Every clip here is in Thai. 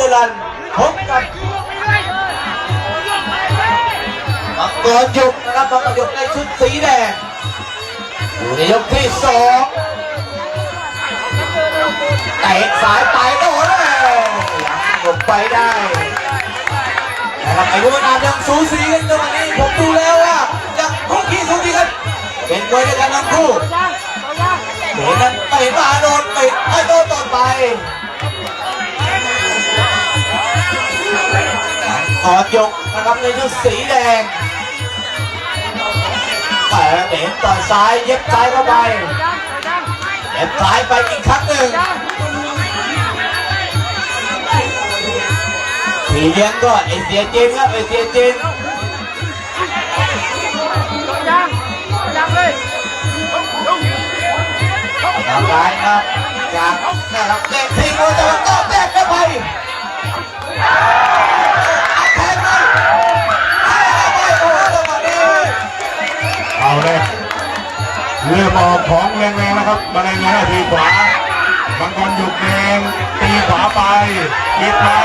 จรันพบกับมังกรหยกนะครับมังกรหยกในชุดสีแดงอยู่ในยกที่สองเตะสายไปโดนเลยยังหลบไปได้นะครับอายุนานยังสูสีกันจังหวะนี้ผมดูแล้วว่ายังคุกี้สูสีกันเป็นมวยด้วยกันทั้งคู่เห็นนั้นไปมาโดนไปไอ้โดนต่อไป ขอยกนะครับในชุดสีแดงแต่เห็นต่อยซ้ายเย็บซ้ายเข้าไปเย็บซ้ายไปอีกครั้งหนึ่งผีเลี้ยงก็ไอเสียจินครับไอเสียจินทำร้ายครับจากนะครับเด็กทีมวยแต่ว่าก็แตก เรือมออกของแรงๆนะครับมาแรงๆทีขวามังกรหยกแดงตีขวาไปยิบมา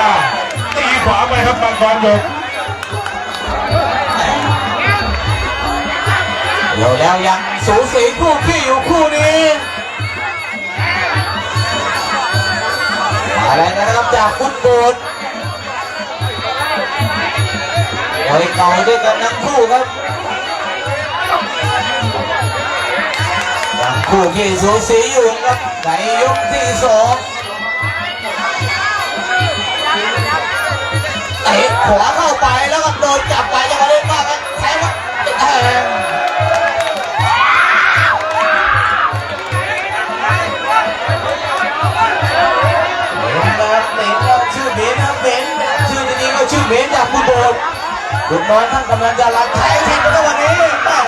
ตีขวาไปครับมังกรหยกเดี๋ยวแล้วยังสูสีคู่ขี้อยู่คู่นี้อะไรนะครับจากฟุตบอลมวยเก่าด้วยกันทั้งคู่ครับ คู่ขี้สูสีอยู่ครับในยกที่สองเตะขวาเข้าไปแล้วก็โดนจับไปจังหวะนี้มากครับแทงแทงเบนนบเบนครับชื่อเบนนะครับเบนชื่อจริงๆก็ชื่อเบนจากฟุตบอลลูกน้อยท่านกำลังจะรับแทงทีมกันวันนี้แม่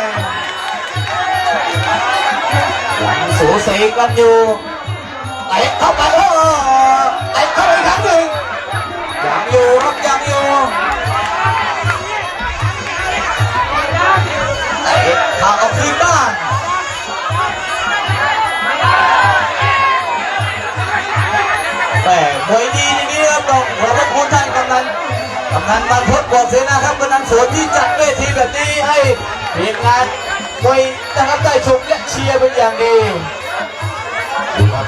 หลังสูสีกันอยู่เตะเข้าไปโอ้เตะเข้าไปครั้งหนึ่งยังอยู่รับยังอยู่เตะเข้าเอาคืนบ้านแหม่มวยดีอย่างนี้ครับต้องขอบพระคุณท่านกำนันกำนันบรรพตบอกเสนาครับกำนันสวนที่จัดเวทีแบบนี้ให้ทีมงาน มวยนะครับได้ชมและเชียร์เป็นอย่างดีดูครับ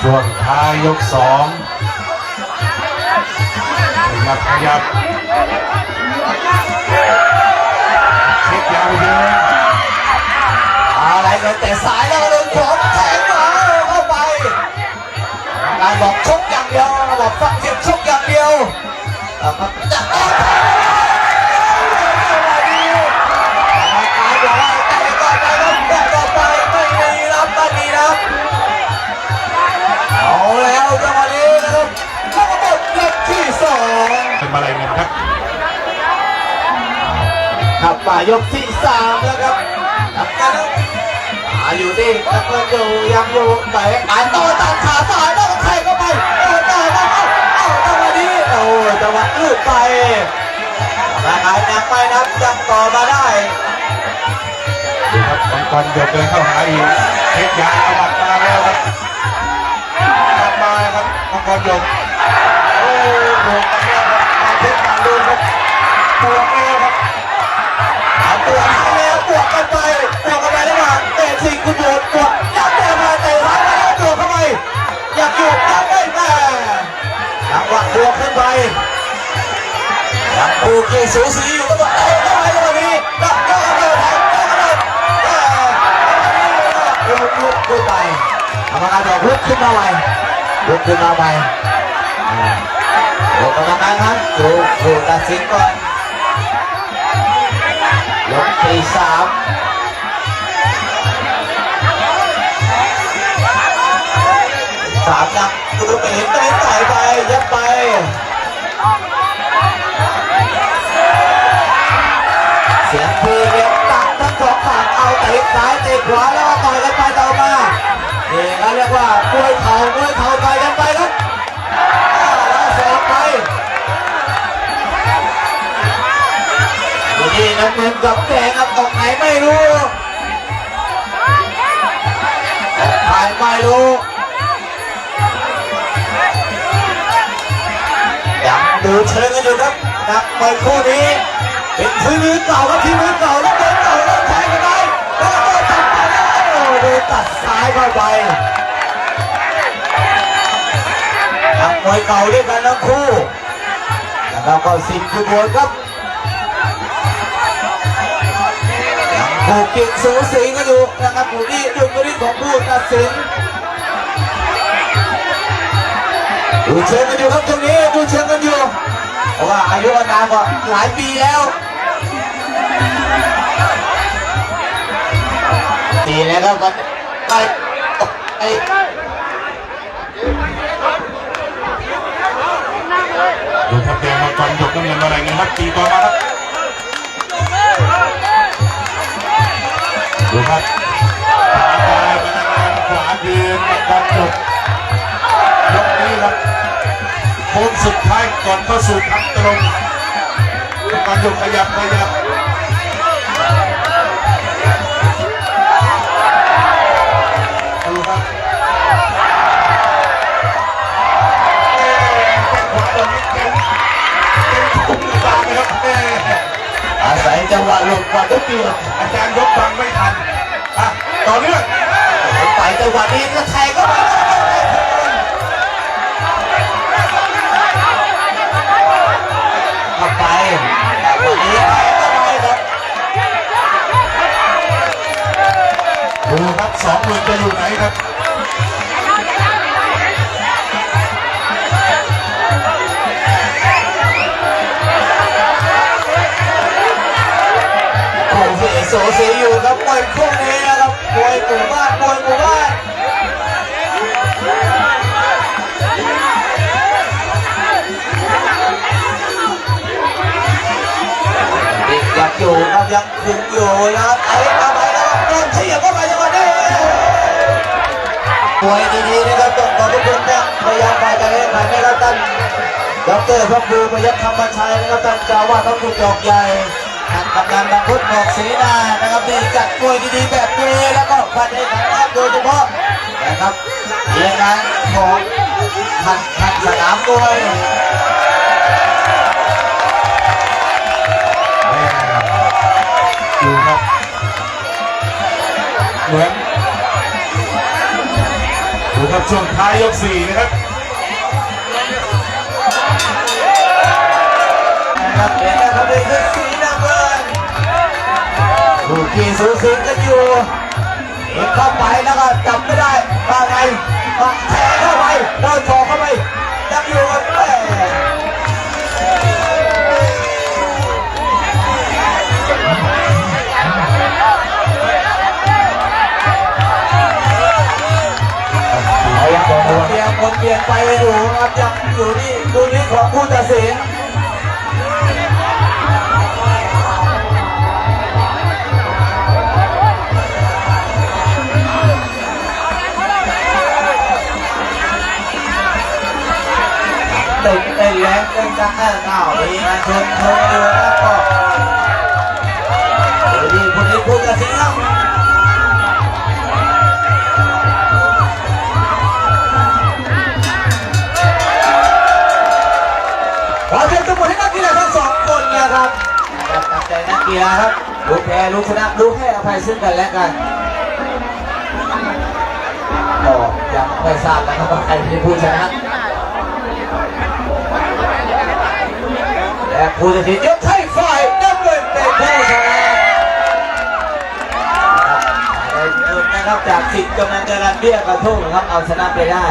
ช่วงท้ายยกสองขยับขยับเช็คยาวเยอะอะไรกันแต่สายแล้วก็โดนขวาแทงมาเข้าไปการบอกชกอย่างเดียวบอก ป่ายกที่สามแล้วครับทำกันแล้วมาอยู่ที่นักเล่นอยู่ยังอยู่แต่อ่านต่อตัดขาสายแล้วก็แทงเข้าไปโอ้ต่อมาเอาเอาจังหวะนี้โอ้จังหวะลืดไปร่างกายยังไม่นับยังต่อมาได้ดูครับมังกรหยกเดินเข้าหาอีกเช็คยาวหมัดมาแล้วครับหมัดมาแล้วครับมังกรหยกโอ้โหบวกันแล้วครับมาเช็คมาดูครับปวด แล้วปวดกันไปปวดกันไปล้วมาเตะสิงคุณโยนปวยัดเตะมาเตะซ้ายมาแล้วปวเข้าไปอยากอยู่ยัดได้แม่จังหวะบวขึ้นไปยังปูกีสูสีอยู่ก็บอกเตะเข้าไปจังนี้ดักก็กระโดดแทงก็กระโดดแต่ลุกลุกขึ้นไปกรรมการบอกลุกขึ้นมาใหม่ลุกขึ้นมาใหม่อ่าเดี๋ยวกรรมการครับดูดูตัดสินก่อน สามนับตัวเห็นเต้นต่อยไปยับไปเสียงเพลงเลี้ยงตักทั้งสองฝั่งเอาเตะซ้ายเตะขวาแล้วก็ต่อยกันไปต่อมานี่เขาเรียกว่ามวยเข่ามวยเข่าต่อยกันไปครับแล้วสอกไปนี่น้ำเงินกับแดงครับออกไหนไม่รู้ออกใครไม่รู้ ดูเชิงกันอยู่ครับนักมวยคู่นี้เป็นทีมือเก่าครับที่มือเก่าแล้วเดินเก่าแล้วแทงกันไปแล้วก็ตัดไปแล้วโอ้โหตัดซ้ายเข้าไปนักมวยเก่าด้วยกันทั้งคู่นะครับก็สิบคือบวชครับยังคู่กินสูสีกันอยู่นะครับอยู่ที่ดุลพินิจของผู้ตัดสิน ดูเชิงกันอยู่ครับตรงนี้ดูเชิงกันอยู่เพราะว่าอายุอานามกว่าหลายปีแล้วตีแล้วครับมันไปไอ้ดูทัพแดงมังกรหยกน้ำเงินอะไรเงินครับตีต่อมาครับดูครับขวาไปพนักงานขวาคืนมังกรหยก ยกนี้ครับโค้งสุดท้ายก่อนเข้าสู่ทางตรงมังกรหยกขยับขยับดูครับเอ๊ะแข้งขวาตรงนี้เต็มเต็มถุงบางเลยครับเอ๊ะอาศัยจังหวะหลบก่อนทุกเดือนอาจารย์ยกฟังไม่ทันอะต่อเนื่องไปจังหวะนี้ก็แทงเข้าไป ดูครับสองหมื่นจะอยู่ไหนครับโอ้โหโสเสีอยู่ครับมวยคู่นี้นะครับมวยหมู่บ้านมวยหมู่บ้านยังอยู่ครับยังคุมอยู่นะครับ วยดีๆนะครับต้องขอบคุณนะพยายามไปจะเล่นใหม่นะครับท่านดรพระครูประยัติธรรมชัยนะครับท่านเจ้าว่าพระครูจอกใหญ่ท่านกำนันบางพุทธบอกเสนานะครับที่จัดมวยดีๆแบบนี้แล้วก็พันเอกขันโดยเฉพาะนะครับเรื่องงานของทันทันสนามมวย ช่วงท้ายยกสี่นะครับนะครับเรียนนะครับเรียนคือสีน้ำเงินลูกขี่สูสีกันอยู่เอ็เข้าไปแล้วก็จับไม่ได้ว่าไงว่าแทงเข้าไปเดนชอเข้าไปยังอยู่กัน ไปอยู่ครับยังอยู่ที่ดูนี้ของผู้ตัดสินติดเป็นแรงเป็นจังเออเก้ามีงานชนชนอยู่แล้วก็ดูดีคนนี้ผู้ตัดสินครับาครับรู้แพ้รู้ชนะรู้ให้อภัยซึ่งกันและกันก็ยังไม่ทราบนะครับว่าใครเป็นผู้ชนะและผู้ตัดสินยกให้ฝ่ายน้ำเงินเป็นผู้ชนะได้เงินนะครับจากสิทธิ์กำนันจรันเบี้ยกระทุ่งครับเอาชนะไปได้